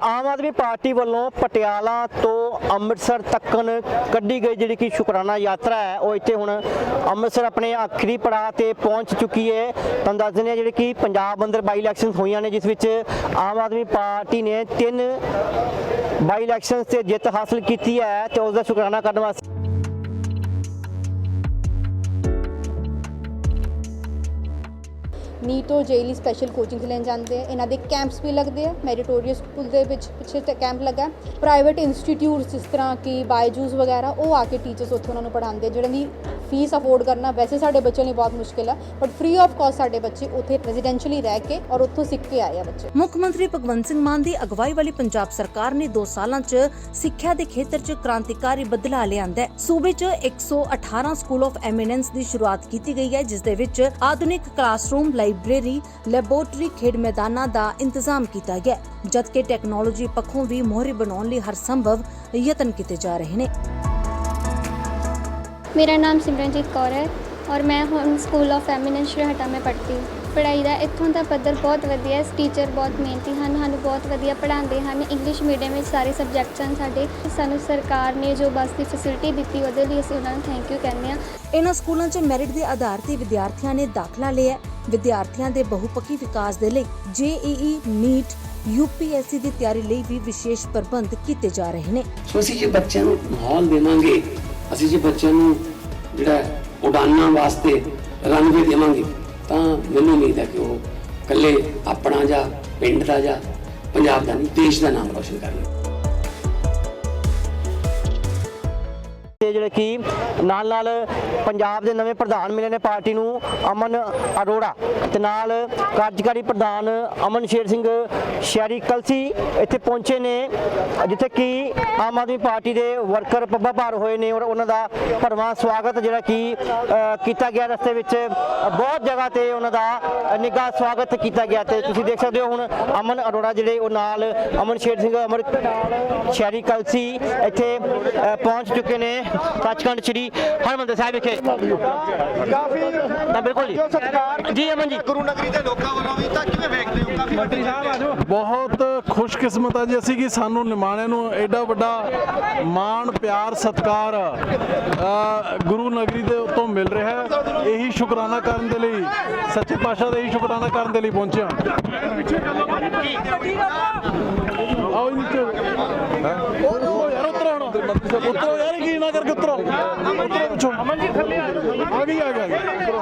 Aam Aadmi party ਵੱਲੋਂ ਪਟਿਆਲਾ ਤੋਂ ਅੰਮ੍ਰਿਤਸਰ ਤੱਕਨ ਕੱਢੀ ਗਈ ਜਿਹੜੀ ਕਿ ਸ਼ੁਕਰਾਨਾ ਯਾਤਰਾ ਹੈ, ਉਹ ਇੱਥੇ ਹੁਣ ਅੰਮ੍ਰਿਤਸਰ ਆਪਣੇ ਆਖਰੀ ਪੜਾਅ ਤੇ ਪਹੁੰਚ ਚੁੱਕੀ ਹੈ। ਤੁਹਾਨੂੰ ਦੱਸ ਦਿੰਦੇ ਹਾਂ ਜਿਹੜੀ ਕਿ ਪੰਜਾਬ ਅੰਦਰ ਬਾਈ ਇਲੈਕਸ਼ਨ ਹੋਈਆਂ ਨੇ, ਜਿਸ ਵਿੱਚ ਆਮ ਆਦਮੀ ਪਾਰਟੀ ਨੇ ਤਿੰਨ ਬਾਈ ਇਲੈਕਸ਼ਨਸ ਤੇ ਜਿੱਤ ਹਾਸਲ ਕੀਤੀ ਹੈ ਤੇ ਉਸ ਦਾ ਸ਼ੁਕਰਾਨਾ ਕਰਨ ਵਾਸਤੇ ਨੀਟੋ ਜੇਲੀ ਸਪੈਸ਼ਲ ਕੋਚਿੰਗ ਲੈਣ ਜਾਂਦੇ ਆ। ਇਹਨਾਂ ਦੇ ਕੈਂਪਸ ਵੀ ਲੱਗਦੇ ਆ। ਮੈਰੀਟੋਰੀਅਸ ਸਕੂਲ ਦੇ ਵਿੱਚ ਪਿੱਛੇ ਕੈਂਪ ਲੱਗਾ ਪ੍ਰਾਈਵੇਟ ਇੰਸਟੀਟਿਊਟਸ ਜਿਸ ਤਰ੍ਹਾਂ ਕਿ ਬਾਇਜੂਸ ਵਗੈਰਾ, ਉਹ ਆ ਕੇ ਟੀਚਰਸ ਉੱਥੇ ਉਹਨਾਂ ਨੂੰ ਪੜ੍ਹਾਉਂਦੇ ਜਿਹੜੇ ਦੀ ਫੀਸ ਅਫੋਰਡ ਕਰਨਾ ਵੈਸੇ ਸਾਡੇ ਬੱਚਿਆਂ ਲਈ ਬਹੁਤ ਮੁਸ਼ਕਿਲ ਹੈ ਬਟ ਫ੍ਰੀ ਆਫ ਕਾਸਟ ਸਾਡੇ ਬੱਚੇ ਉੱਥੇ ਰੈਜ਼ੀਡੈਂਸ਼ੀਅਲੀ ਰਹਿ ਕੇ ਔਰ ਉੱਥੋਂ ਸਿੱਖ ਕੇ ਆਏ ਆ ਬੱਚੇ। ਮੁੱਖ ਮੰਤਰੀ ਭਗਵੰਤ ਸਿੰਘ ਮਾਨ ਦੀ ਅਗਵਾਈ ਵਾਲੀ ਪੰਜਾਬ ਸਰਕਾਰ ਨੇ 2 ਸਾਲਾਂ 'ਚ ਸਿੱਖਿਆ ਦੇ ਖੇਤਰ 'ਚ ਕ੍ਰਾਂਤੀਕਾਰੀ ਬਦਲਾਅ ਲਿਆਂਦਾ ਹੈ। ਸੂਬੇ 'ਚ 118 ਸਕੂਲ ਆਫ ਐਮੀਨੈਂਸ ਦੀ ਸ਼ੁਰੂਆਤ ਕੀਤੀ ਗਈ ਹੈ, ਜਿਸ ਦੇ ਵਿੱਚ ਆਧੁਨਿਕ ਕਲਾਸਰੂਮ ਲਾਇਬ੍ਰੇਰੀ ਲੈਬੋਰਟਰੀ ਖੇਡ ਮੈਦਾਨਾਂ ਦਾ ਇੰਤਜ਼ਾਮ ਕੀਤਾ ਗਿਆ ਜਦਕਿ ਟੈਕਨੋਲੋਜੀ ਪੱਖੋਂ ਵੀ ਮੋਹਰੀ ਬਣਾਉਣ ਲਈ ਹਰ ਸੰਭਵ ਯਤਨ ਕੀਤੇ ਜਾ ਰਹੇ ਨੇ। ਮੇਰਾ ਨਾਮ ਸਿਮਰਨਜੀਤ ਕੌਰ ਹੈ ਔਰ ਮੈਂ ਹੁਣ ਸਕੂਲ ਆਫ ਐਮੀਨੈਂਸ ਸ਼੍ਰੀਹਟਾ में ਪੜ੍ਹਦੀ ਹਾਂ। ਪੜ੍ਹਾਈ ਦਾ ਇੱਥੋਂ ਦਾ ਪੱਧਰ ਬਹੁਤ ਵਧੀਆ ਹੈ। ਟੀਚਰ ਬਹੁਤ ਮਿਹਨਤੀ ਹਨ ਸਾਨੂੰ ਬਹੁਤ ਵਧੀਆ ਪੜ੍ਹਾਉਂਦੇ ਹਨ। ਇੰਗਲਿਸ਼ ਮੀਡੀਅਮ ਵਿੱਚ ਸਾਰੇ ਸਬਜੈਕਟਸ ਹਨ ਸਾਡੇ। ਸਾਨੂੰ ਸਰਕਾਰ ਨੇ ਜੋ ਬੱਸ ਦੀ ਫੈਸਿਲਿਟੀ ਦਿੱਤੀ ਉਹਦੇ ਲਈ ਅਸੀਂ ਉਹਨਾਂ ਨੂੰ ਥੈਂਕ ਯੂ ਕਹਿੰਦੇ ਹਾਂ। ਇਨ੍ਹਾਂ ਸਕੂਲਾਂ 'ਚ ਮੈਰਿਟ ਦੇ ਆਧਾਰ ਤੇ ਵਿਦਿਆਰਥੀਆਂ ਨੇ ਦਾਖਲਾ ਲਿਆ ਹੈ। ਵਿਦਿਆਰਥੀਆਂ ਦੇ ਬਹੁਪੱਖੀ ਵਿਕਾਸ ਦੇ ਲਈ ਜੇਈਈ ਨੀਟ ਯੂਪੀਐਸਸੀ ਦੀ ਤਿਆਰੀ ਲਈ ਵੀ ਵਿਸ਼ੇਸ਼ ਪ੍ਰਬੰਧ ਕੀਤੇ ਜਾ ਰਹੇ ਨੇ। ਸੋ ਅਸੀਂ ਜੇ ਬੱਚਿਆਂ ਨੂੰ ਮਾਹੌਲ ਦੇਵਾਂਗੇ ਅਸੀਂ ਜੇ ਬੱਚਿਆਂ ਨੂੰ ਜਿਹੜਾ ਉਡਾਨਾਂ ਵਾਸਤੇ ਰਨਵੇ ਦੇਵਾਂਗੇ ਤਾਂ ਮੈਨੂੰ ਉਮੀਦ ਹੈ ਕਿ ਉਹ ਇਕੱਲੇ ਆਪਣਾ ਜਾਂ ਪਿੰਡ ਦਾ ਜਾਂ ਪੰਜਾਬ ਦਾ ਨਹੀਂ, ਦੇਸ਼ ਦਾ ਨਾਮ ਰੋਸ਼ਨ ਕਰਨਗੇ। ਤੇ ਜਿਹੜੇ ਕਿ ਨਾਲ ਨਾਲ ਪੰਜਾਬ ਦੇ ਨਵੇਂ ਪ੍ਰਧਾਨ ਮਿਲੇ ਨੇ ਪਾਰਟੀ ਨੂੰ, ਅਮਨ ਅਰੋੜਾ ਤੇ ਨਾਲ ਕਾਰਜਕਾਰੀ ਪ੍ਰਧਾਨ ਅਮਨ ਸ਼ੇਰ ਸਿੰਘ ਸ਼ਹਿਰੀ ਕਲਸੀ ਇੱਥੇ ਪਹੁੰਚੇ ਨੇ, ਜਿੱਥੇ ਕਿ ਆਮ ਆਦਮੀ ਪਾਰਟੀ ਦੇ ਵਰਕਰ ਪੱਬਾ ਭਾਰ ਹੋਏ ਨੇ ਔਰ ਉਹਨਾਂ ਦਾ ਭਰਵਾਂ ਸਵਾਗਤ ਜਿਹੜਾ ਕਿ ਕੀਤਾ ਗਿਆ ਰਸਤੇ ਵਿੱਚ। ਬਹੁਤ ਜਗ੍ਹਾ ਤੇ ਉਹਨਾਂ ਦਾ ਨਿੱਘਾ ਸਵਾਗਤ ਕੀਤਾ ਗਿਆ ਤੇ ਤੁਸੀਂ ਦੇਖ ਸਕਦੇ ਹੋ ਹੁਣ ਅਮਨ ਅਰੋੜਾ ਜਿਹੜੇ ਉਹ ਨਾਲ ਅਮਨ ਸ਼ੇਰ ਸਿੰਘ ਅਮਰ ਸ਼ਹਿਰੀ ਕਲਸੀ ਇੱਥੇ ਪਹੁੰਚ ਚੁੱਕੇ ਨੇ। ਸੱਚਖੰਡ ਸ੍ਰੀ ਹਰਮੰਦਰ ਸਾਹਿਬ ਵਿਖੇ। ਕਾਫੀ ਤਾਂ ਬਿਲਕੁਲ ਜੀ। ਜੋ ਸਤਿਕਾਰ ਜੀ ਅਮਨ ਜੀ। ਗੁਰੂ ਨਗਰੀ ਦੇ ਲੋਕਾਂ ਵੱਲੋਂ ਵੀ ਤਾਂ ਕਿਵੇਂ ਵੇਖਦੇ ਹੋ? ਕਾਫੀ ਵੱਡੀ ਸਾਹਿਬ ਬਹੁਤ ਖੁਸ਼ਕਿਸਮਤ ਆ ਜੀ ਅਸੀਂ ਕਿ ਸਾਨੂੰ ਨਿਮਾਣੇ ਨੂੰ ਐਡਾ ਵੱਡਾ ਮਾਣ ਪਿਆਰ ਸਤਕਾਰ ਗੁਰੂ ਨਗਰੀ ਦੇ ਉੱਤੋਂ ਮਿਲ ਰਿਹਾ ਹੈ। ਇਹੀ ਸ਼ੁਕਰਾਨਾ ਕਰਨ ਦੇ ਲਈ ਸੱਚੇ ਪਾਤਸ਼ਾਹ ਦਾ ਇਹੀ ਸ਼ੁਕਰਾਨਾ ਕਰਨ ਦੇ ਲਈ ਪਹੁੰਚੇ ਹਾਂ। ਆਓ ਨੀਚੇ। ਉਹ ਯਾਰ ਉਤਰੋ ਯਾਰ ਕੀ ਨਾ ਕਰਕੇ ਉਤਰੋ। ਉਤਰੋ ਪਿੱਛੋਂ ਅਮਨ ਜੀ ਥੱਲੇ ਆ ਆ ਗਈ ਆ ਗਿਆ ਉਤਰੋ,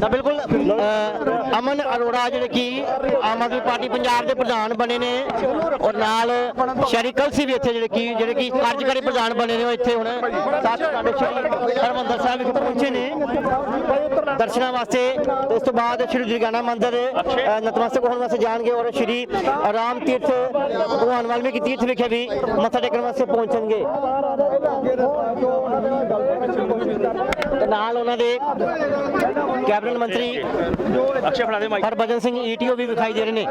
ਤਾਂ ਬਿਲਕੁਲ ਅ, ਅਮਨ ਅਰੋੜਾ ਜਿਹੜੇ ਕਿ ਆਮ ਆਦਮੀ ਪਾਰਟੀ ਪੰਜਾਬ ਦੇ ਪ੍ਰਧਾਨ ਬਣੇ ਨੇ ਔਰ ਨਾਲ ਸ਼ਹਿਰੀ ਕਲਸੀ ਵੀ ਇੱਥੇ ਜਿਹੜੇ ਕਿ ਜਿਹੜੇ ਕਿ ਕਾਰਜਕਾਰੀ ਪ੍ਰਧਾਨ ਬਣੇ ਨੇ ਉਹ ਇੱਥੇ ਹੁਣ ਸੱਚ ਸਾਡੇ ਸ਼੍ਰੀ ਹਰਮੰਦਰ ਸਾਹਿਬ ਵਿਖੇ ਪਹੁੰਚੇ ਨੇ। ਦਰਸ਼ਨਾਂ ਵਾਸਤੇ ਤੇ ਇਸ ਤੋਂ ਬਾਅਦ ਸ਼੍ਰੀ ਦੁਰਗਿਆਨਾ ਮੰਦਿਰ ਅ, ਨਤਮਸਤਕ ਹੋਣ ਵਾਸਤੇ ਜਾਣਗੇ ਔਰ ਸ਼੍ਰੀ ਰਾਮ ਤੀਰਥ ਭਗਵਾਨ ਵਾਲਮੀਕੀ ਤੀਰਥ ਵਿਖੇ ਵੀ ਮੱਥਾ ਟੇਕਣ ਵਾਸਤੇ ਪਹੁੰਚਣਗੇ। ਤੇ ਨਾਲ ਉਹਨਾਂ ਦੇ ਕੈਬਨਿਟ ਮੰਤਰੀ ਅਕਸ਼ੇ ਫੜਾ ਦੇ ਹਰਭਜਨ ਸਿੰਘ ਈਟੀਓ ਵੀ ਵਿਖਾਈ ਦੇ ਰਹੇ ਨੇ।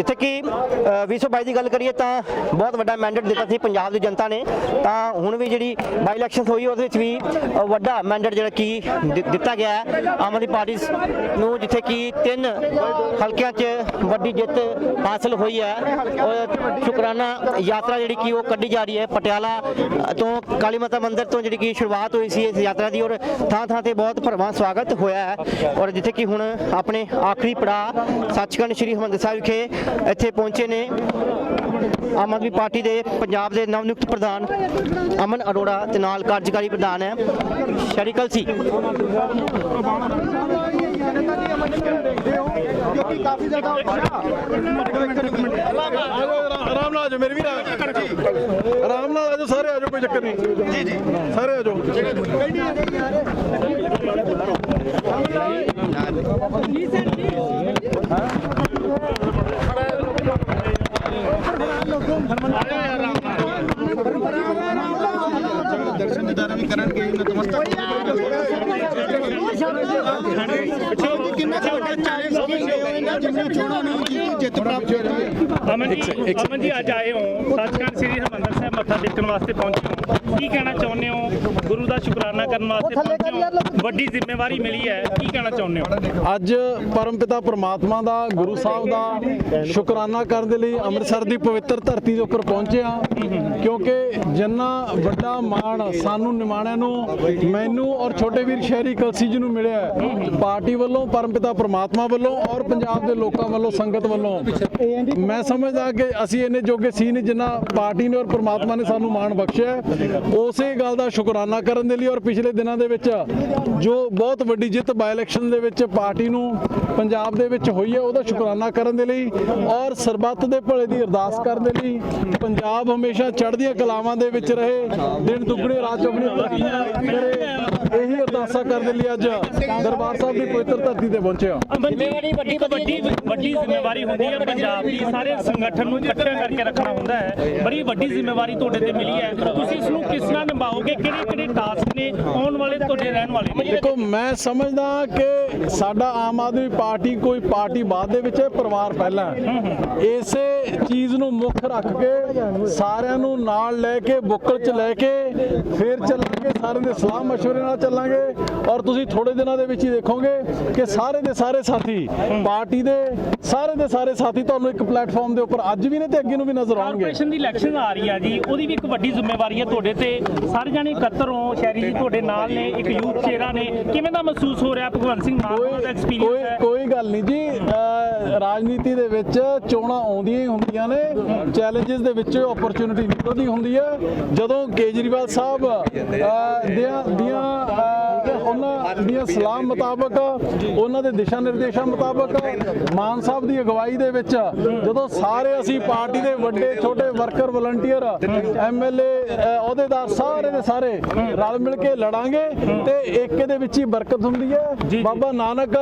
ਜਿੱਥੇ ਕਿ ਅ, 2022 ਦੀ ਗੱਲ ਕਰੀਏ ਤਾਂ ਬਹੁਤ ਵੱਡਾ ਮੈਂਡੇਟ ਦਿੱਤਾ ਸੀ ਪੰਜਾਬ ਦੀ ਜਨਤਾ ਨੇ। ਤਾਂ ਹੁਣ ਵੀ ਜਿਹੜੀ ਬਾਈ ਇਲੈਕਸ਼ਨ ਹੋਈ ਉਹਦੇ ਵਿੱਚ ਵੀ ਵੱਡਾ ਮੈਂਡੇਟ ਜਿਹੜਾ ਕਿ ਦਿ- ਦਿੱਤਾ ਗਿਆ ਹੈ। ਆਮ ਆਦਮੀ ਪਾਰਟੀ ਨੂੰ ਜਿੱਥੇ ਕਿ ਤਿੰਨ ਹਲਕਿਆਂ 'ਚ ਵੱਡੀ ਜਿੱਤ ਹਾਸਲ ਹੋਈ ਹੈ। ਔਰ ਸ਼ੁਕਰਾਨਾ ਯਾਤਰਾ ਜਿਹੜੀ ਕਿ ਉਹ ਕੱਢੀ ਜਾ ਰਹੀ ਹੈ ਪਟਿਆਲਾ ਤੋਂ ਕਾਲੀ ਮਾਤਾ ਮੰਦਿਰ ਤੋਂ ਜਿਹੜੀ ਕਿ ਸ਼ੁਰੂਆਤ ਹੋਈ ਸੀ ਇਸ ਯਾਤਰਾ ਦੀ। ਔਰ ਥਾਂ ਥਾਂ ਤੇ ਬਹੁਤ ਭਰਵਾਂ ਸਵਾਗਤ ਹੋਇਆ ਹੈ। ਔਰ ਜਿੱਥੇ ਕਿ ਹੁਣ ਆਪਣੇ ਆਖਰੀ ਪੜਾਅ ਸੱਚਖੰਡ ਸ੍ਰੀ ਹਰਿਮੰਦਰ ਸਾਹਿਬ ਵਿਖੇ ਇੱਥੇ ਪਹੁੰਚੇ ਨੇ ਆਮ ਆਦਮੀ ਪਾਰਟੀ ਦੇ ਪੰਜਾਬ ਦੇ ਨਵ ਨਿਯੁਕਤ ਪ੍ਰਧਾਨ ਅਮਨ ਅਰੋੜਾ ਤੇ ਨਾਲ ਕਾਰਜਕਾਰੀ ਪ੍ਰਧਾਨ ਹੈ ਸ਼ਰੀ ਕਾਫੀ ਜ਼ਿਆਦਾ ਆਰਾਮ ਨਾਲ ਆ ਜਾਓ ਮੇਰੇ ਵੀਰ ਆਰਾਮ ਨਾਲ ਸਾਰੇ ਕੋਈ ਚੱਕਰ ਨਹੀਂ। ਜੀ ਜੀ। ਸਾਰੇ ਆ ਜਾਓ। ਦਰਸ਼ਨ ਦਿਦਾਰਾ ਵੀ ਕਰਨਗੇ ਨਤਮਸਤਕ ਕਿੰਨਾ ਕੁ ਵੱਡਾ ਚੈਲੰਜ ਹੋਏਗਾ ਜਿੰਨੀ ਚੋਣਾਂ ਨੂੰ ਜਿੱਤ ਪ੍ਰਾਪਤ ਹੋਈ। ਅਮਨ ਜੀ ਅਮਨ ਜੀ ਅੱਜ ਆਏ ਹੋ। ਸੱਚਖੰਡ ਸ੍ਰੀ ਹਰਿਮੰਦਰ ਸਾਹਿਬ ਮੱਥਾ ਟੇਕਣ ਵਾਸਤੇ ਪਹੁੰਚੇ ਹੋ। ਕੀ ਕਹਿਣਾ ਚਾਹੁੰਦੇ ਹੋ? ਗੁਰੂ ਦਾ ਸ਼ੁਕਰਾਨਾ ਕਰਨ ਵਾਸਤੇ ਪਹੁੰਚੇ ਹੋ। ਵੱਡੀ ਜ਼ਿੰਮੇਵਾਰੀ ਮਿਲੀ ਹੈ। ਕੀ ਕਹਿਣਾ ਚਾਹੁੰਦੇ ਹੋ? ਅੱਜ ਪਰਮਪਿਤਾ ਪ੍ਰਮਾਤਮਾ ਦਾ ਗੁਰੂ ਸਾਹਿਬ ਦਾ ਸ਼ੁਕਰਾਨਾ ਕਰਨ ਦੇ ਲਈ ਅੰਮ੍ਰਿਤਸਰ ਦੀ ਪਵਿੱਤਰ ਧਰਤੀ ਦੇ ਉੱਪਰ ਪਹੁੰਚੇ ਹਾਂ। ਕਿਉਂਕਿ ਜਿੰਨਾ ਵੱਡਾ ਮਾਣ ਸਾਨੂੰ ਨਿਮਾਣਿਆਂ ਨੂੰ ਮੈਨੂੰ ਔਰ ਛੋਟੇ ਵੀਰ ਸ਼ਹਿਰੀ ਕਲਸੀ ਜੀ ਨੂੰ ਮਿਲਿਆ ਹੈ, ਪਾਰਟੀ ਵੱਲੋਂ ਪਰਮਪਿਤਾ ਪ੍ਰਮਾਤਮਾ ਵੱਲੋਂ ਔਰ ਪੰਜਾਬ ਦੇ ਲੋਕਾਂ ਵੱਲੋਂ ਸੰਗਤ ਵੱਲੋਂ। ਮੈਂ ਸਮਝਦਾ ਕਿ ਅਸੀਂ ਇੰਨੇ ਜੋਗੇ ਸੀ ਨਹੀਂ ਜਿੰਨਾ ਪਾਰਟੀ ਨੇ ਔਰ ਪ੍ਰਮਾਤਮਾ ਨੇ ਸਾਨੂੰ ਮਾਣ ਬਖਸ਼ਿਆ। ਉਸੇ ਗੱਲ ਦਾ ਸ਼ੁਕਰਾਨਾ ਕਰਨ ਦੇ ਲਈ ਔਰ ਪਿਛਲੇ ਦਿਨਾਂ ਦੇ ਵਿੱਚ ਜੋ ਬਹੁਤ ਵੱਡੀ ਜਿੱਤ ਬਾਈ ਇਲੈਕਸ਼ਨ ਦੇ ਵਿੱਚ ਪਾਰਟੀ ਨੂੰ ਪੰਜਾਬ ਦੇ ਵਿੱਚ ਹੋਈ ਹੈ, ਉਹਦਾ ਸ਼ੁਕਰਾਨਾ ਕਰਨ ਦੇ ਲਈ ਔਰ ਸਰਬੱਤ ਦੇ ਭਲੇ ਦੀ ਅਰਦਾਸ ਕਰਨ ਦੇ ਲਈ ਪੰਜਾਬ ਹਮੇਸ਼ਾ ਚੜ੍ਹਦੀਆਂ ਕਲਾਵਾਂ ਦੇ ਵਿੱਚ ਰਹੇ, ਦਿਨ ਦੁੱਗਣੇ ਰਾਤ ਚੌਗਣੀ ਇਹੀ ਅਰਦਾਸਾਂ ਕਰਨ ਦੇ ਲਈ ਅੱਜ ਦਰਬਾਰ ਸਾਹਿਬ ਦੀ ਪਵਿੱਤਰ ਧਰਤੀ ਤੇ ਪਹੁੰਚੇ ਹਾਂ ਜ਼ਿੰਮੇਵਾਰੀ ਵੱਡੀ ਵੱਡੀ ਵੱਡੀ ਜ਼ਿੰਮੇਵਾਰੀ ਹੁੰਦੀ ਹੈ ਪੰਜਾਬ ਦੀ ਸਾਰੇ ਸੰਗਠਨ ਨੂੰ ਇਕੱਠਾ ਕਰਕੇ ਰੱਖਣਾ ਹੁੰਦਾ ਹੈ ਬੜੀ ਵੱਡੀ ਜ਼ਿੰਮੇਵਾਰੀ ਤੁਹਾਡੇ ਤੇ ਮਿਲੀ ਹੈ ਤੁਸੀਂ ਇਸ ਨੂੰ ਕਿਸ ਤਰ੍ਹਾਂ ਨਿਭਾਓਗੇ ਕਿਹੜੇ ਕਿਹੜੇ ਟਾਸਕ ਨੇ ਆਉਣ ਵਾਲੇ ਤੁਹਾਡੇ ਰਹਿਣ ਵਾਲੇ ਨੇ ਦੇਖੋ ਮੈਂ ਸਮਝਦਾ ਕਿ ਸਾਡਾ ਆਮ ਆਦਮੀ ਪਾਰਟੀ ਕੋਈ ਪਾਰਟੀ ਬਾਅਦ ਦੇ ਵਿੱਚ ਹੈ ਪਰਿਵਾਰ ਪਹਿਲਾਂ ਹੈ। ਇਸੇ ਚੀਜ਼ ਨੂੰ ਮੁੱਖ ਰੱਖ ਕੇ ਸਾਰਿਆਂ ਨੂੰ ਨਾਲ ਲੈ ਕੇ ਬੁੱਕਲ 'ਚ ਲੈ ਕੇ ਫਿਰ ਚੱਲਾਂਗੇ ਸਾਰਿਆਂ ਦੇ ਸਲਾਹ مشورے ਨਾਲ ਚੱਲਾਂਗੇ ਔਰ ਤੁਸੀਂ ਥੋੜੇ ਦਿਨਾਂ ਦੇ ਵਿੱਚ ਹੀ ਦੇਖੋਗੇ ਕਿ ਸਾਰੇ ਦੇ ਸਾਰੇ ਸਾਥੀ ਪਾਰਟੀ ਦੇ ਸਾਰੇ ਦੇ ਸਾਰੇ ਸਾਥੀ ਤੁਹਾਨੂੰ ਇੱਕ ਪਲੇਟਫਾਰਮ ਦੇ ਉੱਪਰ ਅੱਜ ਵੀ ਨੇ ਤੇ ਅੱਗੇ ਨੂੰ ਵੀ ਨਜ਼ਰ ਆਉਣਗੇ। ਕਾਰਪੋਰੇਸ਼ਨ ਦੀ ਇਲੈਕਸ਼ਨ ਆ ਰਹੀ ਆ ਜੀ ਉਹਦੀ ਵੀ ਇੱਕ ਵੱਡੀ ਜ਼ਿੰਮੇਵਾਰੀ ਹੈ ਤੁਹਾਡੇ ਤੇ। ਸਾਰੇ ਜਾਣੇ ਇਕੱਤਰ ਹੋ ਸ਼ਹਿਰੀ ਜੀ ਤੁਹਾਡੇ ਨਾਲ ਨੇ ਇੱਕ ਯੂਥ ਚਿਹਰਾ ਨੇ। ਕਿਵੇਂ ਦਾ ਮਹਿਸੂਸ ਹੋ ਰਿਹਾ ਭਗਵੰਤ ਸਿੰਘ ਮਾਨ ਕੋਈ ਦਾ ਕੋਈ ਐਕਸਪੀਰੀਅੰਸ ਹੈ? ਕੋਈ ਗੱਲ ਨਹੀਂ ਜੀ ਰਾਜਨੀਤੀ ਦੇ ਵਿੱਚ ਚੋਣਾਂ ਆਉਂਦੀਆਂ ਹੀ ਹੁੰਦੀਆਂ ਨੇ ਚੈਲੰਜਸ ਦੇ ਵਿੱਚ ਓਪਰਚੁਨਿਟੀ ਨਿਕਲਦੀ ਹੁੰਦੀ ਹੈ। ਜਦੋਂ ਕੇਜਰੀਵਾਲ ਸਾਹਿਬ ਦੀਆਂ ਦੀਆਂ ਉਹਨਾਂ ਦੀਆਂ ਸਲਾਹ ਮੁਤਾਬਕ ਉਹਨਾਂ ਦੇ ਦਿਸ਼ਾ ਨਿਰਦੇਸ਼ਾਂ ਮੁਤਾਬਕ ਮਾਨ ਸਾਹਿਬ ਦੀ ਅਗਵਾਈ ਦੇ ਵਿੱਚ ਜਦੋਂ ਸਾਰੇ ਅਸੀਂ ਪਾਰਟੀ ਦੇ ਵੱਡੇ ਛੋਟੇ ਵਰਕਰ ਵਲੰਟੀਅਰ ਐਮਐਲਏ ਅਹੁਦੇਦਾਰ ਸਾਰੇ ਦੇ ਸਾਰੇ ਰਲ ਮਿਲ ਕੇ ਲੜਾਂਗੇ ਤੇ ਏਕੇ ਦੇ ਵਿੱਚ ਹੀ ਬਰਕਤ ਹੁੰਦੀ ਹੈ। ਬਾਬਾ ਨਾਨਕ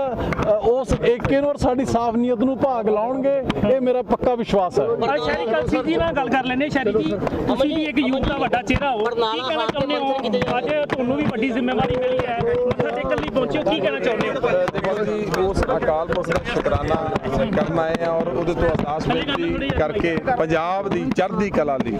ਉਸ ਏਕੇ ਨੂੰ ਔਰ ਸਾਡੀ ਸਾਫ਼ ਨੀਅਤ ਨੂੰ ਭਾਗ ਲਾਉਣਗੇ ਇਹ ਮੇਰਾ ਪੱਕਾ ਵਿਸ਼ਵਾਸ ਹੈ। ਅੱਜ ਸ਼ਹਿਰੀ ਕਲਸੀ ਜੀ ਨਾਲ ਗੱਲ ਕਰ ਲੈਨੇ ਸ਼ਹਿਰੀ ਜੀ। ਤੁਸੀਂ ਵੀ ਇੱਕ ਯੂਥ ਦਾ ਵੱਡਾ ਚਿਹਰਾ ਹੋ। ਕੀ ਕਹਿਣਾ ਚਾਹੁੰਦੇ ਹੋ? ਅੱਜ ਤੁਹਾਨੂੰ ਵੀ ਵੱਡੀ ਜ਼ਿੰਮੇਵਾਰੀ ਮਿਲੀ ਹੈ। Thank you. ਮੱਥਾ ਟੇਕਣ ਲਈ ਪਹੁੰਚੇ ਹੋ ਕੀ ਕਹਿਣਾ ਚਾਹੁੰਦੇ ਹੋ? ਦੇਖੋ ਜੀ ਉਸ ਅਕਾਲ ਪੁਰਖ ਦਾ ਸ਼ੁਕਰਾਨਾ ਕਰਨ ਆਏ ਆ ਔਰ ਉਹਦੇ ਤੋਂ ਅਰਦਾਸ ਬੇਨਤੀ ਕਰਕੇ ਪੰਜਾਬ ਦੀ ਚੜ੍ਹਦੀ ਕਲਾ ਲਈ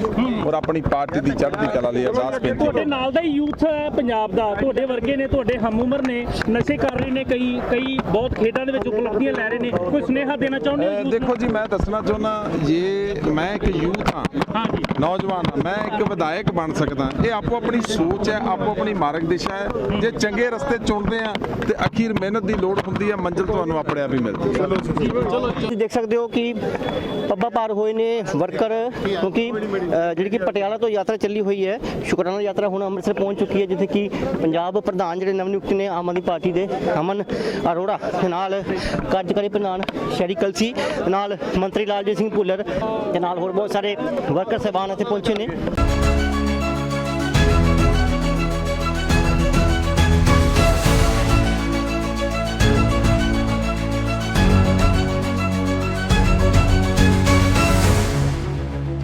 ਔਰ ਆਪਣੀ ਪਾਰਟੀ ਦੀ ਚੜ੍ਹਦੀ ਕਲਾ ਲਈ ਅਰਦਾਸ ਬੇਨਤੀ ਤੁਹਾਡੇ ਨਾਲ ਦਾ ਹੀ ਯੂਥ ਹੈ ਪੰਜਾਬ ਦਾ ਤੁਹਾਡੇ ਵਰਗੇ ਨੇ ਤੁਹਾਡੇ ਹਮ ਉਮਰ ਨੇ ਨਸ਼ੇ ਕਰ ਰਹੇ ਨੇ ਕਈ ਕਈ ਬਹੁਤ ਖੇਡਾਂ ਦੇ ਵਿੱਚ ਉਪਲਬਧੀਆਂ ਲੈ ਰਹੇ ਨੇ। ਕੋਈ ਸੁਨੇਹਾ ਦੇਣਾ ਚਾਹੁੰਦੇ ਹੋ? ਦੇਖੋ ਜੀ ਮੈਂ ਦੱਸਣਾ ਚਾਹੁੰਦਾ ਜੇ ਮੈਂ ਇੱਕ ਯੂਥ ਹਾਂ ਹਾਂ ਜੀ ਨੌਜਵਾਨ ਹਾਂ ਮੈਂ ਇੱਕ ਵਿਧਾਇਕ ਬਣ ਸਕਦਾ ਇਹ ਆਪੋ ਆਪਣੀ ਸੋਚ ਹੈ ਆਪੋ ਆਪਣੀ ਮਾਰਗ ਦਿਸ਼ਾ ਹੈ। ਜੇ ਚੰਗੇ ਰਸਤੇ ਚੁਣਦੇ ਆ ਤੇ ਅਖੀਰ ਮਿਹਨਤ ਦੀ ਲੋੜ ਹੁੰਦੀ ਹੈ ਮੰਜ਼ਿਲ ਤੁਹਾਨੂੰ ਆਪਣੇ ਆਪ ਹੀ ਮਿਲਦੀ ਹੈ ਤੁਸੀਂ ਦੇਖ ਸਕਦੇ ਹੋ ਕਿ ਪੱਬਾ ਪਾਰ ਹੋਏ ਨੇ ਵਰਕਰ ਕਿਉਂਕਿ ਜਿਹੜੀ ਕਿ ਪਟਿਆਲਾ ਤੋਂ ਯਾਤਰਾ ਚੱਲੀ ਹੋਈ ਹੈ ਸ਼ੁਕਰਾਨਾ ਯਾਤਰਾ ਹੁਣ ਅੰਮ੍ਰਿਤਸਰ ਪਹੁੰਚ ਚੁੱਕੀ ਹੈ ਜਿੱਥੇ ਕਿ ਪੰਜਾਬ ਪ੍ਰਧਾਨ ਜਿਹੜੇ ਨਵਨਿਯੁਕਤ ਨੇ ਆਮ ਆਦਮੀ ਪਾਰਟੀ ਦੇ ਅਮਨ ਅਰੋੜਾ ਦੇ ਨਾਲ ਕਾਰਜਕਾਰੀ ਪ੍ਰਧਾਨ ਸ਼ੈਰੀ ਕਲਸੀ ਨਾਲ ਮੰਤਰੀ ਲਾਲਜੀਤ ਸਿੰਘ ਭੁੱਲਰ ਤੇ ਨਾਲ ਹੋਰ ਬਹੁਤ ਸਾਰੇ ਵਰਕਰ ਸਹਿਬਾਨ ਇੱਥੇ ਪਹੁੰਚੇ ਨੇ।